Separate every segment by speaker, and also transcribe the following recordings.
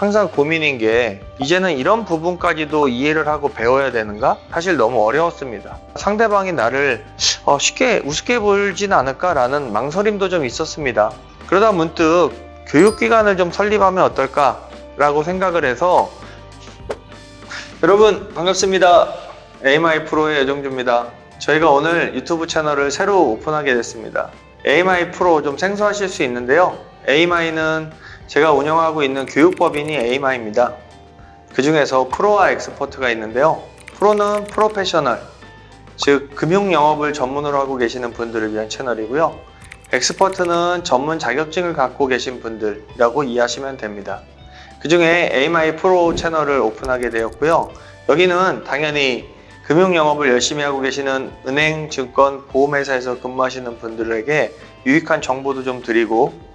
Speaker 1: 항상 고민인 게 이제는 이런 부분까지도 이해를 하고 배워야 되는가? 사실 너무 어려웠습니다. 상대방이 나를 어, 쉽게 우습게 보지는 않을까라는 망설임도 좀 있었습니다. 그러다 문득 교육기관을 좀 설립하면 어떨까라고 생각을 해서 여러분 반갑습니다. AMI 프로의 여정주입니다. 저희가 오늘 유튜브 채널을 새로 오픈하게 됐습니다. AMI 프로 좀 생소하실 수 있는데요. AMI는 제가 운영하고 있는 교육법인이 AMI입니다. 그 중에서 프로와 엑스퍼트가 있는데요. 프로는 프로페셔널, 즉 금융 영업을 전문으로 하고 계시는 분들을 위한 채널이고요. 엑스퍼트는 전문 자격증을 갖고 계신 분들이라고 이해하시면 됩니다. 그 중에 AMI 프로 채널을 오픈하게 되었고요. 여기는 당연히 금융 영업을 열심히 하고 계시는 은행, 증권, 보험회사에서 근무하시는 분들에게 유익한 정보도 좀 드리고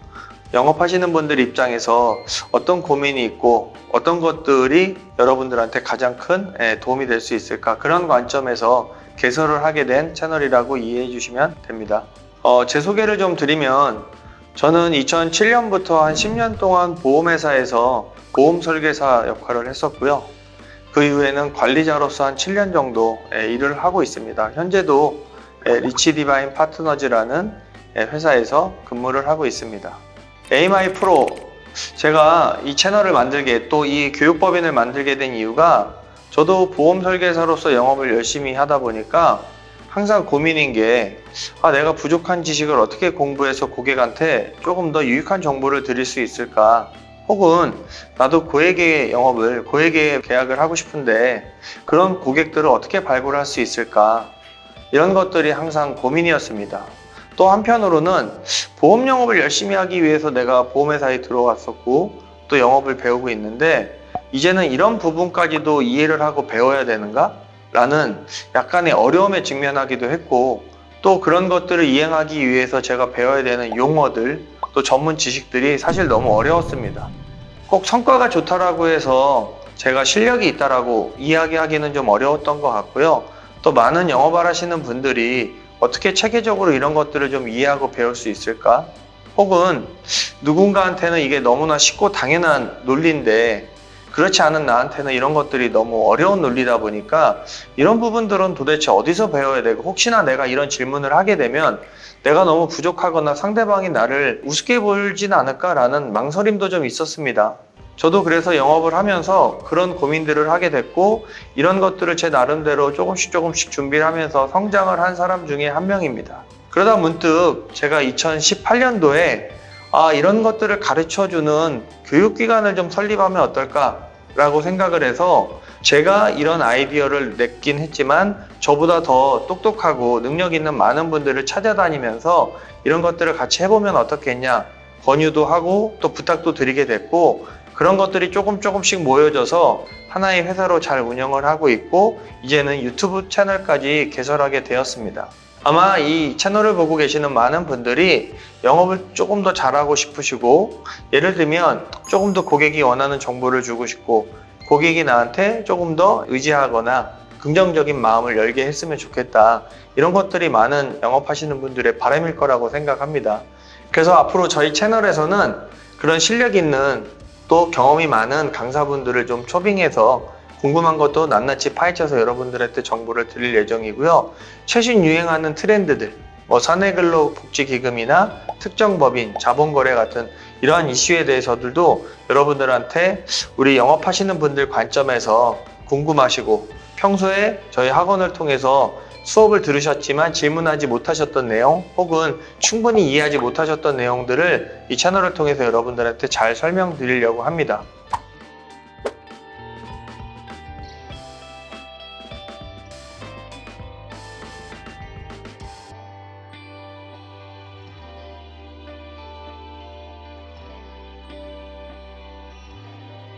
Speaker 1: 영업하시는 분들 입장에서 어떤 고민이 있고 어떤 것들이 여러분들한테 가장 큰 예, 도움이 될 수 있을까 그런 관점에서 개설을 하게 된 채널이라고 이해해 주시면 됩니다. 어, 제 소개를 좀 드리면 저는 2007년부터 한 10년 동안 보험회사에서 보험 설계사 역할을 했었고요. 그 이후에는 관리자로서 한 7년 정도 예, 일을 하고 있습니다. 현재도 예, 리치 디바인 파트너즈라는 예, 회사에서 근무를 하고 있습니다. AMI 프로 제가 이 채널을 만들게 또 이 교육법인을 만들게 된 이유가 저도 보험 설계사로서 영업을 열심히 하다 보니까 항상 고민인 게 아, 내가 부족한 지식을 어떻게 공부해서 고객한테 조금 더 유익한 정보를 드릴 수 있을까? 혹은 나도 고액의 영업을 고액의 계약을 하고 싶은데 그런 고객들을 어떻게 발굴할 수 있을까? 이런 것들이 항상 고민이었습니다. 또 한편으로는 보험 영업을 열심히 하기 위해서 내가 보험회사에 들어왔었고 또 영업을 배우고 있는데 이제는 이런 부분까지도 이해를 하고 배워야 되는가? 라는 약간의 어려움에 직면하기도 했고 또 그런 것들을 이행하기 위해서 제가 배워야 되는 용어들 또 전문 지식들이 사실 너무 어려웠습니다. 꼭 성과가 좋다라고 해서 제가 실력이 있다라고 이야기하기는 좀 어려웠던 것 같고요. 또 많은 영업을 하시는 분들이 어떻게 체계적으로 이런 것들을 좀 이해하고 배울 수 있을까? 혹은 누군가한테는 이게 너무나 쉽고 당연한 논리인데 그렇지 않은 나한테는 이런 것들이 너무 어려운 논리다 보니까 이런 부분들은 도대체 어디서 배워야 되고 혹시나 내가 이런 질문을 하게 되면 내가 너무 부족하거나 상대방이 나를 우습게 보진 않을까라는 망설임도 좀 있었습니다. 저도 그래서 영업을 하면서 그런 고민들을 하게 됐고 이런 것들을 제 나름대로 조금씩 조금씩 준비를 하면서 성장을 한 사람 중에 한 명입니다. 그러다 문득 제가 2018년도에 아, 이런 것들을 가르쳐 주는 교육기관을 좀 설립하면 어떨까 라고 생각을 해서 제가 이런 아이디어를 냈긴 했지만 저보다 더 똑똑하고 능력 있는 많은 분들을 찾아다니면서 이런 것들을 같이 해보면 어떻겠냐 권유도 하고 또 부탁도 드리게 됐고 그런 것들이 조금 조금씩 모여져서 하나의 회사로 잘 운영을 하고 있고 이제는 유튜브 채널까지 개설하게 되었습니다. 아마 이 채널을 보고 계시는 많은 분들이 영업을 조금 더 잘하고 싶으시고 예를 들면 조금 더 고객이 원하는 정보를 주고 싶고 고객이 나한테 조금 더 의지하거나 긍정적인 마음을 열게 했으면 좋겠다. 이런 것들이 많은 영업하시는 분들의 바람일 거라고 생각합니다. 그래서 앞으로 저희 채널에서는 그런 실력 있는 또 경험이 많은 강사분들을 좀 초빙해서 궁금한 것도 낱낱이 파헤쳐서 여러분들한테 정보를 드릴 예정이고요. 최신 유행하는 트렌드들, 뭐 사내근로 복지기금이나 특정 법인, 자본거래 같은 이러한 이슈에 대해서들도 여러분들한테 우리 영업하시는 분들 관점에서 궁금하시고 평소에 저희 학원을 통해서 수업을 들으셨지만 질문하지 못하셨던 내용 혹은 충분히 이해하지 못하셨던 내용들을 이 채널을 통해서 여러분들한테 잘 설명드리려고 합니다.